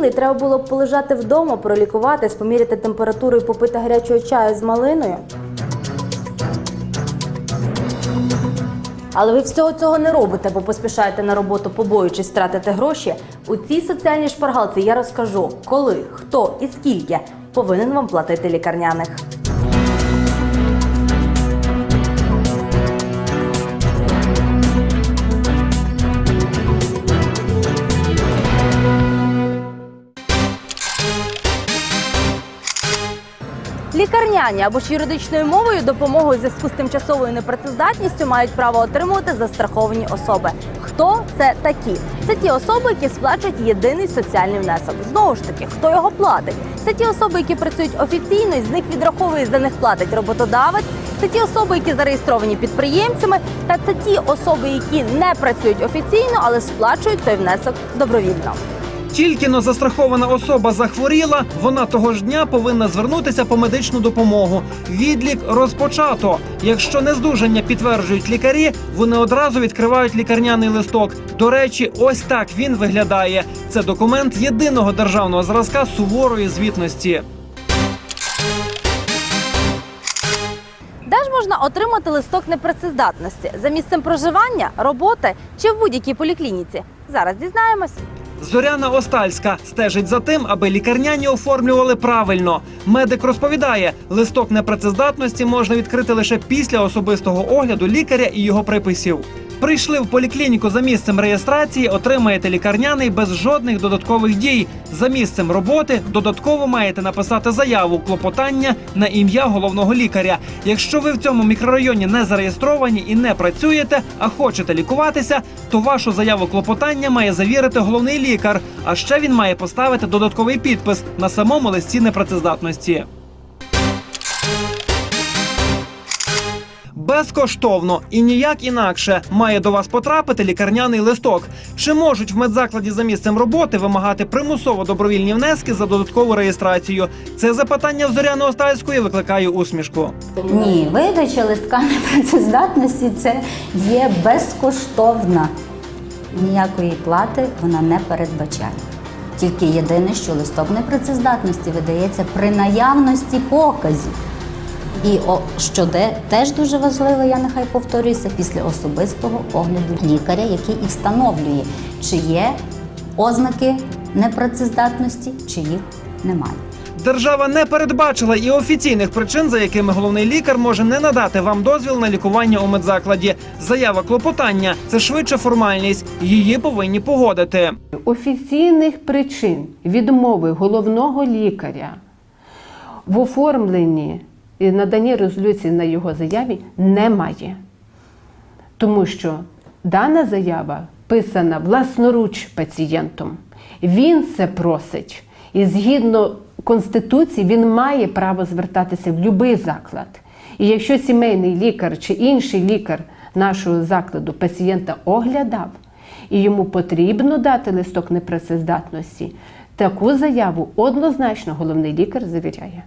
Якби треба було б полежати вдома, пролікуватись, поміряти температуру і попити гарячого чаю з малиною. Але ви всього цього не робите, бо поспішаєте на роботу, побоюючись втратити гроші. У цій соціальній шпаргалці я розкажу, коли, хто і скільки повинен вам платити лікарняних. Лікарняні або ж юридичною мовою допомогу у зв'язку з тимчасовою непрацездатністю мають право отримувати застраховані особи. Хто це такі? Це ті особи, які сплачують єдиний соціальний внесок. Знову ж таки, хто його платить? Це ті особи, які працюють офіційно, і з них відраховує за них платить роботодавець. Це ті особи, які зареєстровані підприємцями, та це ті особи, які не працюють офіційно, але сплачують той внесок добровільно. Тільки но застрахована особа захворіла, вона того ж дня повинна звернутися по медичну допомогу. Відлік розпочато. Якщо нездужання підтверджують лікарі, вони одразу відкривають лікарняний листок. До речі, ось так він виглядає. Це документ єдиного державного зразка суворої звітності. Де ж можна отримати листок непрацездатності за місцем проживання, роботи чи в будь-якій поліклініці? Зараз дізнаємось. Зоряна Остальська стежить за тим, аби лікарняні оформлювали правильно. Медик розповідає, листок непрацездатності можна відкрити лише після особистого огляду лікаря і його приписів. Прийшли в поліклініку за місцем реєстрації, отримаєте лікарняний без жодних додаткових дій. За місцем роботи додатково маєте написати заяву клопотання на ім'я головного лікаря. Якщо ви в цьому мікрорайоні не зареєстровані і не працюєте, а хочете лікуватися, то вашу заяву клопотання має завірити головний лікар. А ще він має поставити додатковий підпис на самому листі непрацездатності. Безкоштовно і ніяк інакше має до вас потрапити лікарняний листок. Чи можуть в медзакладі за місцем роботи вимагати примусово добровільні внески за додаткову реєстрацію? Це запитання в Зоряни Остальської викликає усмішку. Ні, видача листка непрацездатності це є безкоштовна. Ніякої плати вона не передбачає. Тільки єдине, що листок непрацездатності видається при наявності показів. І о, що де теж дуже важливо, я нехай повторююся, після особистого огляду лікаря, який і встановлює, чи є ознаки непрацездатності, чи їх немає. Держава не передбачила і офіційних причин, за якими головний лікар може не надати вам дозвіл на лікування у медзакладі. Заява клопотання це швидше формальність. Її повинні погодити. Офіційних причин відмови головного лікаря в оформленні і наданні резолюції на його заяві немає. Тому що дана заява писана власноруч пацієнтом. Він це просить. І згідно Конституції він має право звертатися в будь-який заклад. І якщо сімейний лікар чи інший лікар нашого закладу пацієнта оглядав, і йому потрібно дати листок непрацездатності, таку заяву однозначно головний лікар завіряє.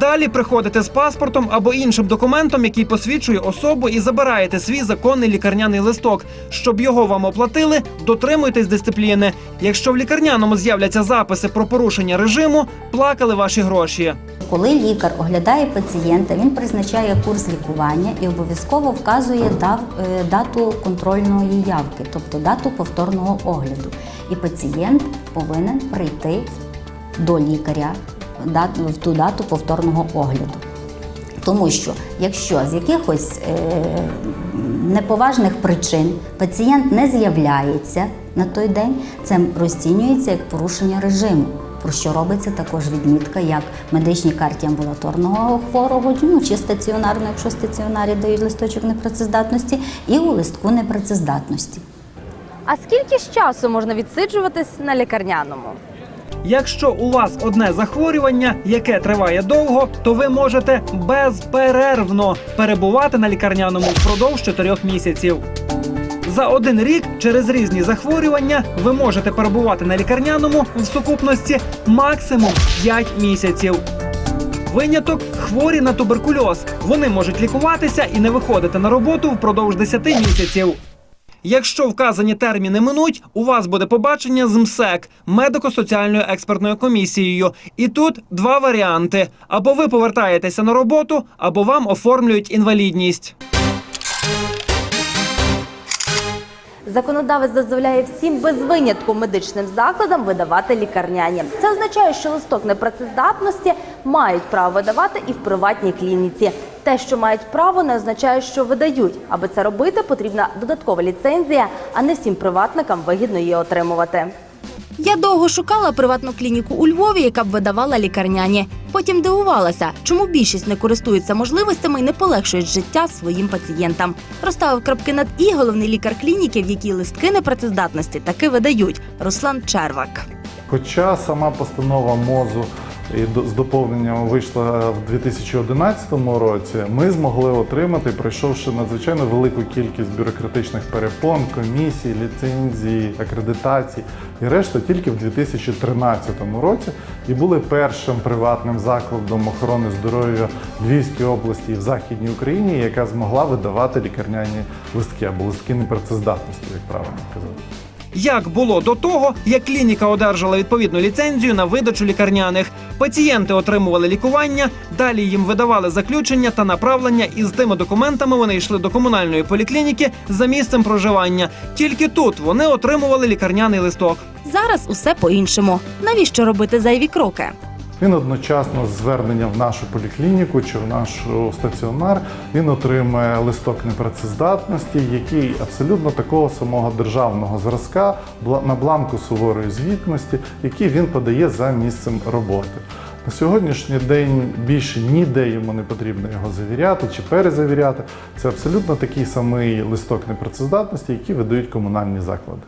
Далі приходите з паспортом або іншим документом, який посвідчує особу, і забираєте свій законний лікарняний листок. Щоб його вам оплатили, дотримуйтесь дисципліни. Якщо в лікарняному з'являться записи про порушення режиму, плакали ваші гроші. Коли лікар оглядає пацієнта, він призначає курс лікування і обов'язково вказує е, дату контрольної явки, тобто дату повторного огляду. І пацієнт повинен прийти до лікаря в ту дату повторного огляду. Тому що якщо з якихось е, неповажних причин пацієнт не з'являється на той день, це розцінюється як порушення режиму. Про що робиться також відмітка, як в медичній карті амбулаторного хворого, ну чи стаціонарно, якщо стаціонарі дають листочок непрацездатності, і у листку непрацездатності. А скільки ж часу можна відсиджуватись на лікарняному? Якщо у вас одне захворювання, яке триває довго, то ви можете безперервно перебувати на лікарняному впродовж 4 місяців. За один рік через різні захворювання ви можете перебувати на лікарняному в сукупності максимум 5 місяців. Виняток хворі на туберкульоз. Вони можуть лікуватися і не виходити на роботу впродовж 10 місяців. Якщо вказані терміни минуть, у вас буде побачення з МСЕК медико-соціальною експертною комісією. І тут два варіанти: або ви повертаєтеся на роботу, або вам оформлюють інвалідність. Законодавець дозволяє всім без винятку медичним закладам видавати лікарняні. Це означає, що листок непрацездатності мають право видавати і в приватній клініці. Те, що мають право, не означає, що видають. Аби це робити, потрібна додаткова ліцензія, а не всім приватникам вигідно її отримувати. Я довго шукала приватну клініку у Львові, яка б видавала лікарняні. Потім дивувалася, чому більшість не користується можливостями і не полегшують життя своїм пацієнтам. Розставив крапки над і головний лікар клініки, в якій листки непрацездатності таки видають. Руслан Червак. Хоча сама постанова МОЗу і з доповненням вийшла в 2011 році, ми змогли отримати, пройшовши надзвичайно велику кількість бюрократичних перепон, комісій, ліцензій, акредитацій і решта тільки в 2013 році і були першим приватним закладом охорони здоров'я в Львівській області і в Західній Україні, яка змогла видавати лікарняні листки або листки непрацездатності, як правильно казати. Як було до того, як клініка одержала відповідну ліцензію на видачу лікарняних. Пацієнти отримували лікування, далі їм видавали заключення та направлення, і з тими документами вони йшли до комунальної поліклініки за місцем проживання. Тільки тут вони отримували лікарняний листок. Зараз усе по-іншому. Навіщо робити зайві кроки? Він одночасно з зверненням в нашу поліклініку чи в наш стаціонар він отримує листок непрацездатності, який абсолютно такого самого державного зразка на бланку суворої звітності, який він подає за місцем роботи. На сьогоднішній день більше ніде йому не потрібно його завіряти чи перезавіряти. Це абсолютно такий самий листок непрацездатності, який видають комунальні заклади.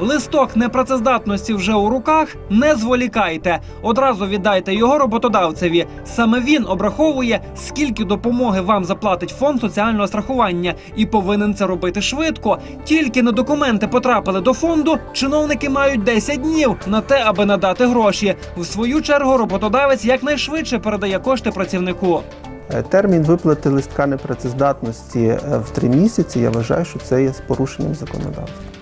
Листок непрацездатності вже у руках. Не зволікайте. Одразу віддайте його роботодавцеві. Саме він обраховує, скільки допомоги вам заплатить фонд соціального страхування, і повинен це робити швидко. Тільки на документи потрапили до фонду. Чиновники мають 10 днів на те, аби надати гроші. В свою чергу роботодавець якнайшвидше передає кошти працівнику. Е, Термін виплати листка непрацездатності е, в три місяці. Я вважаю, що це є з порушенням законодавства.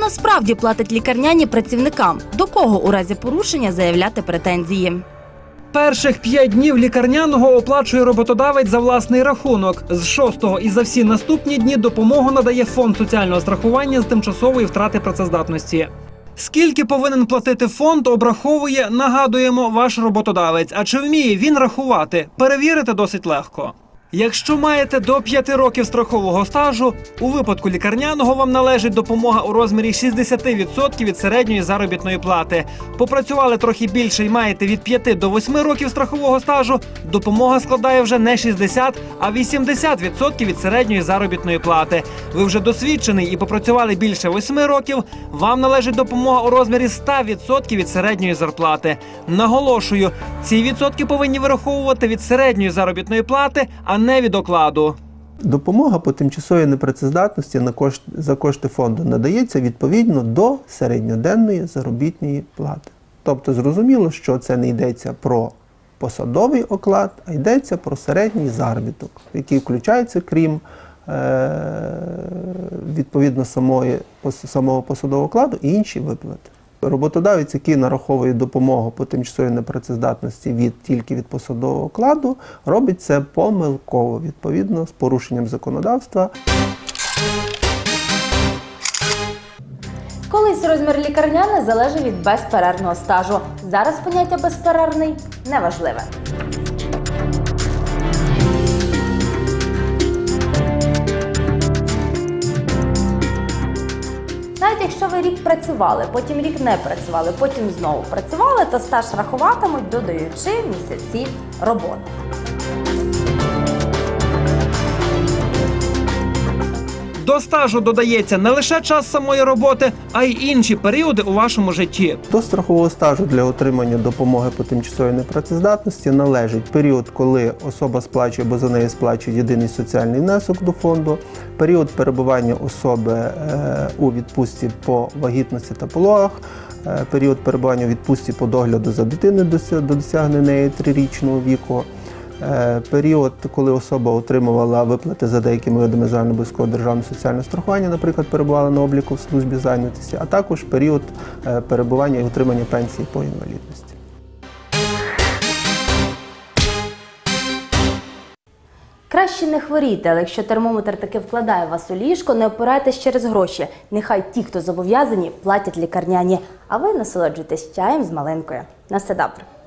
Насправді платить лікарняні працівникам? До кого у разі порушення заявляти претензії? Перших п'ять днів лікарняного оплачує роботодавець за власний рахунок. З шостого і за всі наступні дні допомогу надає фонд соціального страхування з тимчасової втрати працездатності. Скільки повинен платити фонд, обраховує, нагадуємо, ваш роботодавець. А чи вміє він рахувати? Перевірити досить легко. Якщо маєте до 5 років страхового стажу, у випадку лікарняного вам належить допомога у розмірі 60% від середньої заробітної плати. Попрацювали трохи більше і маєте від 5 до 8 років страхового стажу, допомога складає вже не 60, а 80% від середньої заробітної плати. Ви вже досвідчений і попрацювали більше 8 років. Вам належить допомога у розмірі 100% від середньої зарплати. Наголошую, ці відсотки повинні вираховувати від середньої заробітної плати, а не від окладу. Допомога по тимчасовій непрацездатності на кошт, за кошти фонду надається відповідно до середньоденної заробітної плати. Тобто зрозуміло, що це не йдеться про посадовий оклад, а йдеться про середній заробіток, який включається, крім е, відповідно самої, самого посадового окладу і інші виплати. Роботодавець, який нараховує допомогу по тимчасовій непрацездатності від тільки від посадового окладу, робить це помилково, відповідно з порушенням законодавства. Колись розмір лікарняни залежить від безперервного стажу. Зараз поняття безперервний неважливе. Навіть якщо ви рік працювали, потім рік не працювали, потім знову працювали, то стаж рахуватимуть, додаючи місяці роботи. До стажу додається не лише час самої роботи, а й інші періоди у вашому житті. До страхового стажу для отримання допомоги по тимчасовій непрацездатності належить період, коли особа сплачує або за неї сплачує єдиний соціальний внесок до фонду, період перебування особи е, у відпустці по вагітності та пологах, е, період перебування у відпустці по догляду за дитиною до ся- до досягнення неї трирічного віку. Е, період, коли особа отримувала виплати за деякими видами загальнообов'язкового державного соціального страхування, наприклад, перебувала на обліку в службі зайнятості, а також період е, перебування і отримання пенсії по інвалідності. Краще не хворіти, але якщо термометр таки вкладає вас у ліжко, не опирайтесь через гроші. Нехай ті, хто зобов'язані, платять лікарняні. А ви насолоджуйтесь чаєм з малинкою. На все добре.